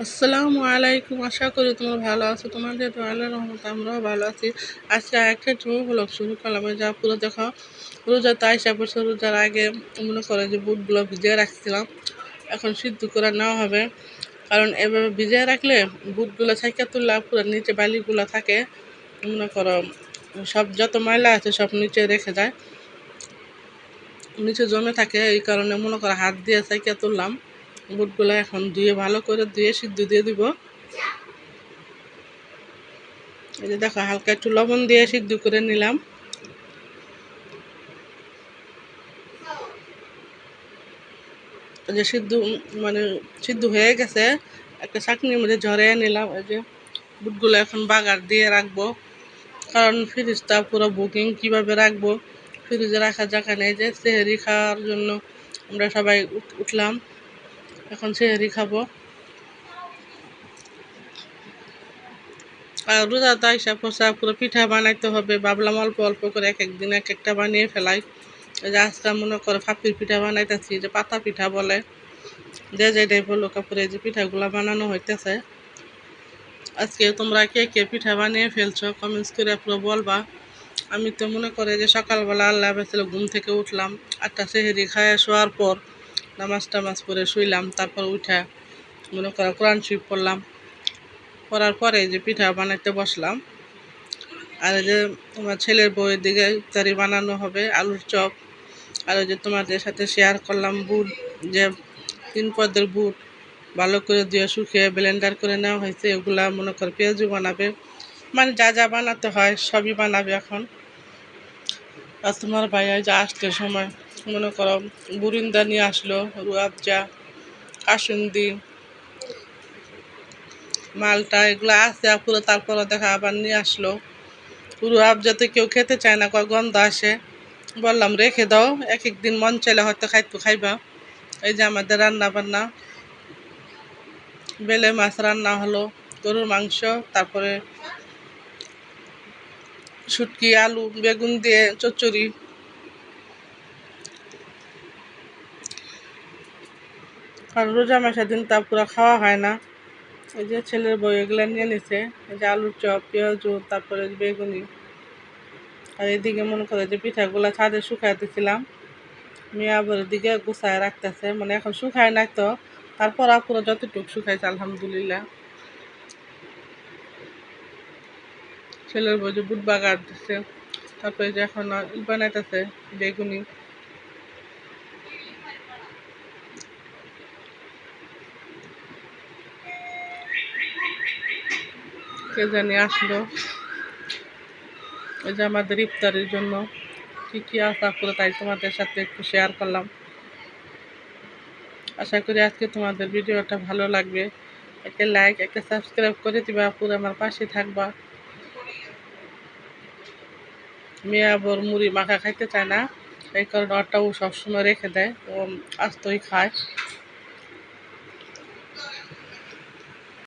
আসসালামু আলাইকুম, আশা করি তোমরা ভালো আছো। তোমাদের তো আল্লাহ রহমত আমরাও ভালো আছি। আজকে একটা ট্রু ব্লগ শুরু করলাম। যা পুরো দেখো, রোজা তাই পড়ছে, রোজার আগে মনে করে যে বুটগুলো ভিজিয়ে রাখছিলাম। এখন সিদ্ধ করে নেওয়া হবে। কারণ এভাবে ভিজিয়ে রাখলে বুটগুলো ছাইকা তুললে পুরো নিচে বালিগুলো থাকে। মনে করো, সব যত ময়লা আছে সব নিচে রেখে যায়। নিচে জমে থাকে, এই কারণে মনে করো হাত দিয়ে ছাইকা তুললাম। বুটগুলো এখন ধুয়ে ভালো করে ধুয়ে সিদ্ধ দিয়ে দিব। এই যে দেখো, হালকা একটু লবণ দিয়ে সিদ্ধ করে নিলাম। যে সিদ্ধ মানে সিদ্ধ হয়ে গেছে, একটা চাকনির মধ্যে ঝরে নিলাম। এই যে বুটগুলো এখন বাগার দিয়ে রাখব। কারণ ফ্রিজটা পুরো বুকিং, কীভাবে রাখব? ফ্রিজে রাখা নেই যে, সেহেরি খাওয়ার জন্য আমরা সবাই উঠলাম। এখন সেহেরি খাব। আর রোজা তো আইসা পোসা পুরো পিঠা বানাইতে হবে। ভাবলাম অল্প অল্প করে এক একদিন এক একটা বানিয়ে ফেলাই। যে আজকে মনে করে ফাপির পিঠা বানাইতেছি যে পাতা পিঠা বলে। যে যেটাই বলো কাপড়ে যে পিঠাগুলো বানানো হইতেছে। আজকে তোমরা কে কে পিঠা বানিয়ে ফেলছো কমেন্টস করে পুরো বলবা। আমি তো মনে করে যে সকালবেলা আল্লাহ বেছিল ঘুম থেকে উঠলাম, আটটা সেহেরি খায় শোয়ার পর নামাজ টামাজ পরে শুইলাম, তারপর উঠা মনে করো কোরআন শরীফ পড়লাম। পড়ার পরে যে পিঠা বানাইতে বসলাম। আর যে তোমার ছেলের বউয়ের দিকে ইফতারি বানানো হবে, আলুর চপ। আর যে তোমাদের সাথে শেয়ার করলাম বুট, যে তিন পদের বুট ভালো করে দিয়ে শুকিয়ে ব্লেন্ডার করে নেওয়া হয়েছে, এগুলা মনে করো পেঁয়াজু বানাবে। মানে যা যা বানাতে হয় সবই বানাবে এখন। আর তোমার ভাইয়া যা আসতে সময় মনে করো, বুরিন্দা নিয়ে আসলো, রুয়াবজা, কাসুন্দি, মালটা, এগুলো আছে পুরো তারপরে দেখা আবার নিয়ে আসলো। পুরো আবজাতে কেউ খেতে চায় না, কয় গন্ধ আসে। বললাম, রেখে দাও এক একদিন মন চাইলে হয়তো খাইতো খাইবা। এই যে আমাদের রান্না বান্না বেলে মাছ রান্না হলো, গরুর মাংস, তারপরে শুটকি, আলু, বেগুন দিয়ে চচ্চড়ি আর রোজা মাসের দিন তা পুরো খাওয়া হয় না। এই যে ছেলের বই এগুলো নিয়ে নিছে, এই যে আলুর চপ, পেঁয়াজু তারপরে বেগুনি। আর এদিকে মনে করে যে পিঠাগুলো ছাদে শুকাই দিয়েছিলাম মেয়ে আবার দিকে গুছায় রাখতেছে মানে এখন শুকায় না তো। তারপর আপুরো যতটুকু শুকাইছে, আলহামদুলিল্লাহ। ছেলের বই যে বুট বাগার দিচ্ছে তারপরে যে এখন বানাইতেছে বেগুনি। কে জানি আসলো? এই যে আমাদের ইফতারের জন্য কী কী আশা করে তাই তোমাদের সাথে একটু শেয়ার করলাম। আশা করি আজকে তোমাদের ভিডিওটা ভালো লাগবে। একটা লাইক একটা সাবস্ক্রাইব করে দিবা, পুরো আমার পাশে থাকবা। মেয়ে আবার মুড়ি মাখা খাইতে চায় না, এই কারণে ওটাও সবসময় রেখে দেয়, ও আস্তই খায়।